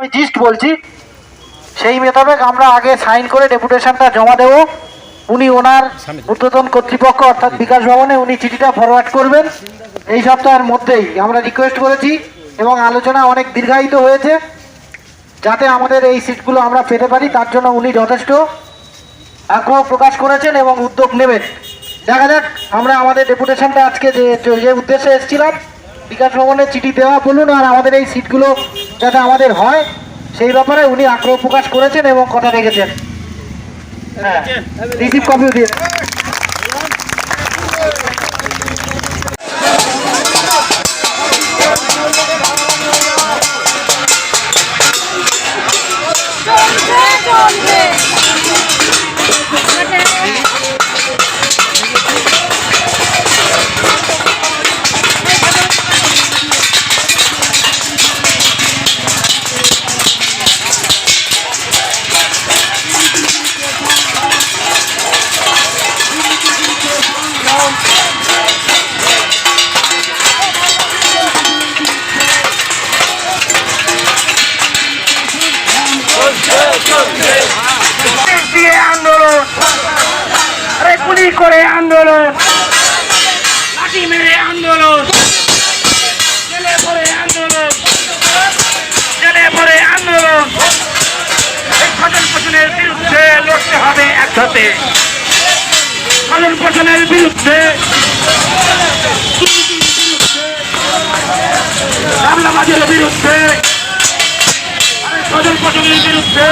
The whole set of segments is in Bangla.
আমি জিস্ট বলছি সেই মোতাবেক আমরা আগে সাইন করে ডেপুটেশনটা জমা দেব। উনি ওনার ঊর্ধ্বতন কর্তৃপক্ষ অর্থাৎ বিকাশ ভবনে উনি চিঠিটা ফরওয়ার্ড করবেন। এই সপ্তাহের মধ্যেই আমরা রিকোয়েস্ট করেছি এবং আলোচনা অনেক দীর্ঘায়িত হয়েছে যাতে আমাদের এই সিটগুলো আমরা পেতে পারি। তার জন্য উনি যথেষ্ট আগ্রহ প্রকাশ করেছেন এবং উদ্যোগ নেবেন। দেখা যাক আমরা আমাদের ডেপুটেশনটা আজকে যে যে উদ্দেশ্যে এসেছিলাম বিকাশ ভবনে চিঠি দেওয়া বলুন আর আমাদের এই সিটগুলো যাতে আমাদের হয়, সেই ব্যাপারে উনি আগ্রহ প্রকাশ করেছেন এবং কথা রেখেছেন। হ্যাঁ রিসিভ কপিও দিয়ে আন্দোলন। লাঠি মেরে আন্দোলন। জেলে পড়ে আন্দোলন। জেলে পড়ে আন্দোলন। এই খনন পোষণের বিরুদ্ধে লড়তে হবে একসাথে। খনন পোষণের বিরুদ্ধে হামলাবাজের বিরুদ্ধে খনন পোষণের বিরুদ্ধে।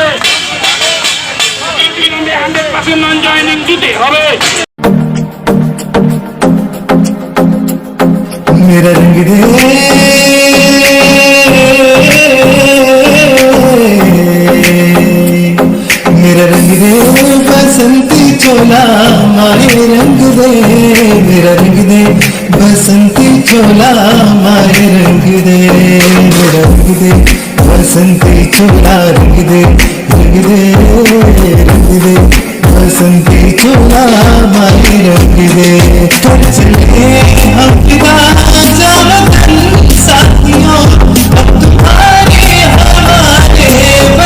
হান্ড্রেড পার্সেন্ট নন জয়নিং দিতে হবে। मेरा रंग दे। मेरा रंग दे। बसंती चोला, मारे रंग दे। मेरा रंग दे। बसंती चोला, मारे रंग दे। मेरा रंग दे। बसंती चोला, रंग दे। रंग दे रंग दे। बसंती चोला, मारे रंग दे। चले हम जावतन साथियों तुम्हारे हमारे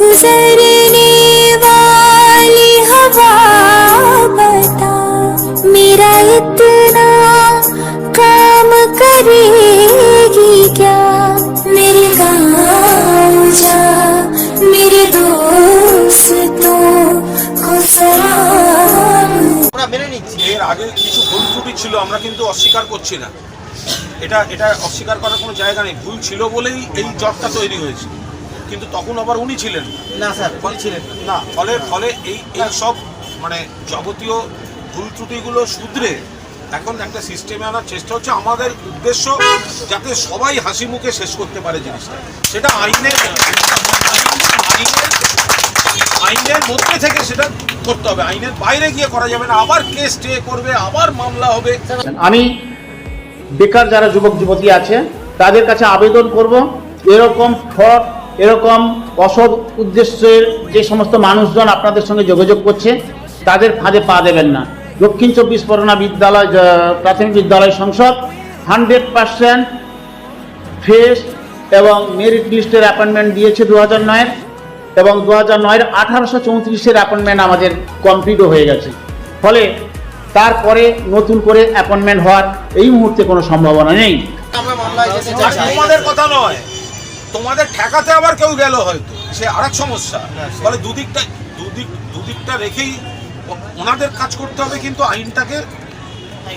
गुजरने वाली हवा बता मेरा इतना काम करेगी क्या मेरे गाँव जा मेरे दोस्तों को सलाम আমরা মেনে নিচ্ছি এর আগে কিছু ভুল ত্রুটি ছিল আমরা কিন্তু অস্বীকার করছি না এটা এটা অস্বীকার করার কোনো জায়গা নেই ভুল ছিল বলেই এই জবটা তৈরি হয়েছে কিন্তু তখন আবার উনি ছিলেন না। স্যার বলছিলেন না। ফলে ফলে এই এই সব মানে যাবতীয় ভুল ত্রুটিগুলো শুধরে এখন একটা সিস্টেমে আনার চেষ্টা হচ্ছে। আমাদের উদ্দেশ্য যাতে সবাই হাসি মুখে শেষ করতে পারে জিনিসটা। সেটা আইনের আইনের আইনের মধ্যে থেকে সেটা করতে হবে। আইনের বাইরে গিয়ে করা যাবে না। আবার কেস স্টে করবে আবার মামলা হবে। আমি বেকার যারা যুবক যুবতী আছে তাদের কাছে আবেদন করব এরকম ফ্রড এরকম অসৎ উদ্দেশ্যের যে সমস্ত মানুষজন আপনাদের সঙ্গে যোগাযোগ করছে তাদের ফাঁদে পা দেবেন না। দক্ষিণ চব্বিশ পরগনা বিদ্যালয় প্রাথমিক বিদ্যালয় সংসদ হান্ড্রেড পার্সেন্ট ফেস এবং মেরিট লিস্টের অ্যাপয়েন্টমেন্ট দিয়েছে দু হাজার নয়ের এবং দু হাজার নয়ের আঠারোশো চৌত্রিশের অ্যাপয়েন্টমেন্ট আমাদের কমপ্লিটও হয়ে গেছে। ফলে তারপরে নতুন করে অ্যাপয়েন্টমেন্ট হওয়ার এই মুহূর্তে কোনো সম্ভাবনা নেই। আমরা মামলায় যেতে চাই। তোমাদের কথা নয়। তোমাদের ঠেকাতে আবার কেউ গেল হয়তো। সে আরেক সমস্যা। ফলে দুদিকটা দুদিক দুদিকটা রেখেই ওনাদের কাজ করতে হবে কিন্তু আইনটাকে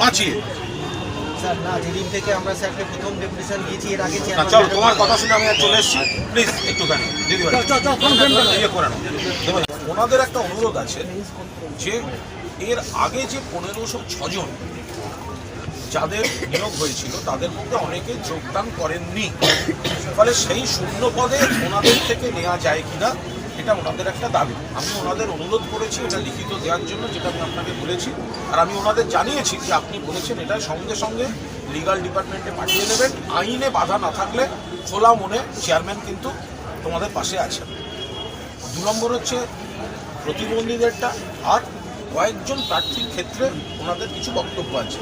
বাঁচিয়ে। স্যার না যেদিন থেকে আমরা স্যারকে প্রথম ডেপুটেশন দিয়েছি এর আগে চলো তোমার কথা শুনে আমি চলে এসেছি। প্লিজ একটুখানি দিদি ভাই। ইয়ে ওনাদের একটা অনুরোধ আছে যে এর আগে যে পনেরোশো ছজন যাদের নিয়োগ হয়েছিল, তাদের মধ্যে অনেকে যোগদান করেননি। ফলে সেই শূন্য পদে ওনাদের থেকে নেওয়া যায় কিনা, এটা ওনাদের একটা দাবি। আমি ওনাদের অনুরোধ করেছি, এটা লিখিত দেওয়ার জন্য, যেটা আমি আপনাকে বলেছি। আর আমি ওনাদের জানিয়েছি যে আপনি বলেছেন এটা সঙ্গে সঙ্গে লিগাল ডিপার্টমেন্টে পাঠিয়ে দেবেন। আইনে বাধা না থাকলে খোলা মনে চেয়ারম্যান কিন্তু তোমাদের পাশে আছেন। দু নম্বর হচ্ছে প্রতিবন্ধীদেরটা আর কয়েকজন প্রার্থীর ক্ষেত্রে ওনাদের কিছু বক্তব্য আছে।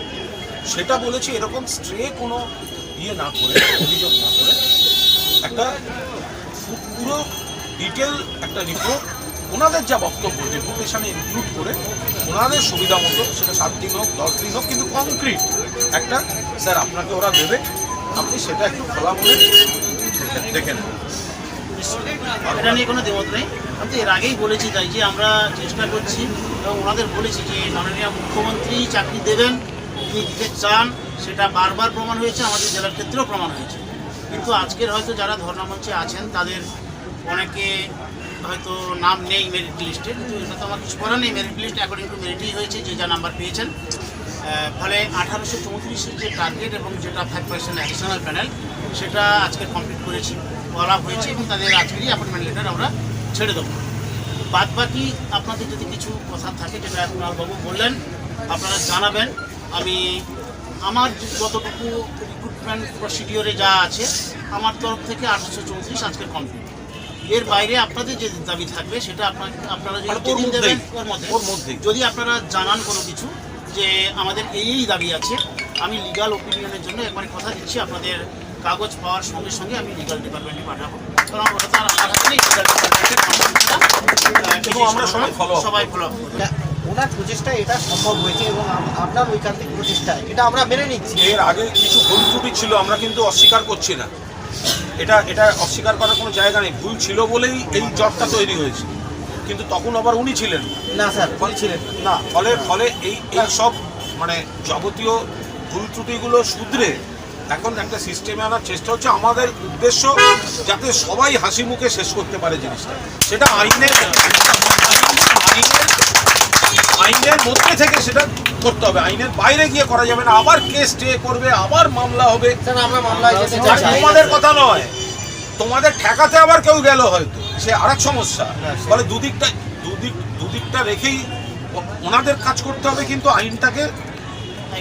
সেটা বলেছি এরকম স্ট্রে কোনো ইয়ে না করে, অভিযোগ না করে। একটা পুরো ডিটেল একটা রিপোর্ট ওনাদের যা বক্তব্য ডেপুটেশনে ইনক্লুড করে ওনাদের সুবিধা মতো, সেটা সাত দিন হোক, দশ দিন হোক, কিন্তু কংক্রিট একটা, স্যার, আপনাকে ওরা দেবে, আপনি সেটা একটু খোলা মনে দেখে- নেন। এটা নিয়ে কোনো দেবত নেই। আমি এর আগেই বলেছি তাই যে আমরা চেষ্টা করছি, এবং ওনাদের বলেছি যে মাননীয় মুখ্যমন্ত্রী চাকরি দেবেন তিনি দিতে চান, সেটা বারবার প্রমাণ হয়েছে, আমাদের জেলার ক্ষেত্রেও প্রমাণ হয়েছে। কিন্তু আজকের হয়তো যারা ধর্ণামঞ্চে আছেন, তাদের অনেকে হয়তো নাম নেই মেরিট লিস্টে কিন্তু এটা তো আমার কিছু করার নেই। মেরিট লিস্ট অ্যাকর্ডিং টু মেরিটই হয়েছে, যে যা নাম্বার পেয়েছেন। ফলে আঠারোশো চৌত্রিশের যে টার্গেট এবং যেটা ফাইভ পার্সেন্ট অ্যাডিশনাল প্যানেল সেটা আজকে কমপ্লিট করেছি বলা হয়েছে এবং তাদের আজকেরই অ্যাপয়েন্টমেন্ট লেটার আমরা ছেড়ে দেবো। বাদ বাকি আপনাদের যদি কিছু কথা থাকে, যেটা বাবু বললেন, আপনারা জানাবেন। আমি আমার যতটুকু রিক্রুটমেন্ট প্রসিডিওরে যা আছে আমার তরফ থেকে আঠারোশো চৌত্রিশ আজকের কমপ্লিট এর বাইরে আপনাদের যে দাবি থাকবে সেটা আপনার আপনারা যদি মানে দেবেন ওর মধ্যে। যদি আপনারা জানান কোনো কিছু যে আমাদের এই এই দাবি আছে আমি লিগাল ওপিনিয়নের জন্য একবার কথা দিচ্ছি আপনাদের কাগজ পাওয়ার সঙ্গে সঙ্গে আমি লিগাল ডিপার্টমেন্টে পাঠাবো। কারণ ওটা তো আর আমার হাতে নেই লিগাল ডিপার্টমেন্টের আমরা সবাই up সবাই ফলো আপ ওনার প্রচেষ্টা এটা সম্ভব হয়েছে এবং আপনার ঐকান্তিক প্রচেষ্টায়। এটা আমরা মেনে নিচ্ছি। এর আগে কিছু ভুল ত্রুটি ছিল আমরা কিন্তু অস্বীকার করছি না। এটা এটা অস্বীকার করার কোনো জায়গা নেই। ভুল ছিল বলেই এই জবটা তৈরি হয়েছে। কিন্তু তখন আবার উনি ছিলেন। না। স্যার বলছিলেন না। ফলে ফলে এই এই সব মানে যাবতীয় ভুল ত্রুটিগুলো শুধরে এখন একটা সিস্টেমে আনার চেষ্টা হচ্ছে। আমাদের উদ্দেশ্য যাতে সবাই হাসি মুখে শেষ করতে পারে জিনিসটা। সেটা আইনের আইনের আইনের মধ্যে থেকে সেটা করতে হবে। আইনের বাইরে গিয়ে করা যাবে না। আবার কেস স্টে করবে আবার মামলা হবে। স্যার আমরা মামলায় যেতে আর চাই। তোমাদের কথা নয়। তোমাদের ঠেকাতে আবার কেউ গেল হয়তো। সে আরেক সমস্যা। ফলে দুদিকটা দুদিক দুদিকটা রেখেই ওনাদের কাজ করতে হবে কিন্তু আইনটাকে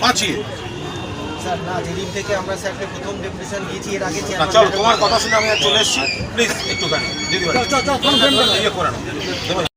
বাঁচিয়ে। স্যার না যেদিন থেকে আমরা স্যারকে প্রথম ডেপুটেশন দিয়েছি এর আগে চলো তোমার কথা শুনে আমি চলে এসেছি। প্লিজ একটুখানি দিদি ইয়ে